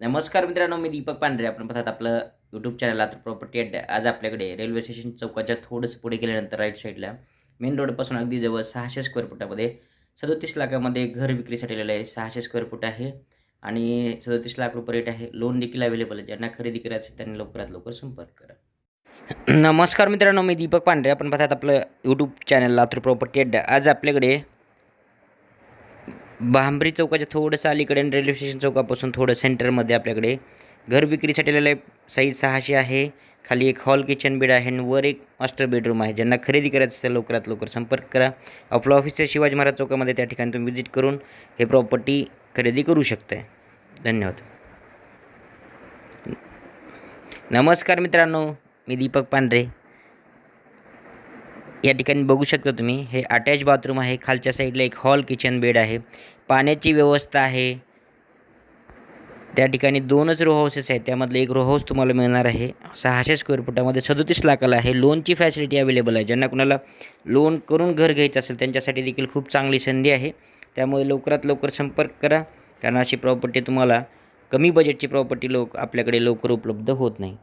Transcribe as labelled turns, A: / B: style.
A: नमस्कार मित्रांनो मी दीपक पांढरे. आपण पाहतात आपलं यूट्यूब चॅनल आता प्रॉपर्टी अड्डा आज आपल्याकडे रेल्वे स्टेशन चौकाच्या थोडंसं पुढे गेल्यानंतर राईट साईडला मेन रोडपासून अगदी जवळ सहाशे स्क्वेअर फुटामध्ये सदोतीस लाखामध्ये घर विक्रीसाठी आलेलं आहे. सहाशे स्क्वेअर फूट आहे आणि सदोतीस लाख रुपये रेट आहे. लोन देखील अवेलेबल आहे. ज्यांना खरेदी करायचं आहे त्यांनी लवकरात लवकर संपर्क करा. नमस्कार मित्रांनो मी दीपक पांढरे. आपण पाहतात आपलं यूट्यूब चॅनल लातूर प्रॉपर्टी अड्डा आज आपल्याकडे भांबरी चौकाच्या थोडंसं अलीकडे आणि रेल्वे स्टेशन चौकापासून थोडं सेंटरमध्ये आपल्याकडे घर विक्रीसाठी आलेलं साईज सहाशे आहे. खाली एक हॉल किचन बेड आहे आणि वर एक मास्टर बेडरूम आहे. ज्यांना खरेदी करायचं असेल लवकरात लवकर संपर्क करा. आपलं ऑफिस आहे शिवाजी महाराज चौकामध्ये. त्या ठिकाणी तुम्ही व्हिजिट करून हे प्रॉपर्टी खरेदी करू शकताय. धन्यवाद. नमस्कार मित्रांनो मी दीपक पांढरे. या ठिकाणी बघू शकता तुम्ही हे अटॅच बाथरूम आहे. खालच्या साईडला एक हॉल किचन बेड आहे. पाण्याची व्यवस्था आहे. त्या ठिकाणी दोनच रो हाऊसेस आहेत. त्यामधलं एक रो हाऊस तुम्हाला मिळणार आहे. सहाशे स्क्वेअर फुटामध्ये सदोतीस लाखाला आहे. लोनची फॅसिलिटी अवेलेबल आहे. ज्यांना कुणाला लोन करून घर घ्यायचं असेल त्यांच्यासाठी देखील खूप चांगली संधी आहे. त्यामुळे लवकरात लवकर संपर्क करा. कारण अशी प्रॉपर्टी तुम्हाला कमी बजेटची प्रॉपर्टी लोक आपल्याकडे लवकर उपलब्ध होत नाही.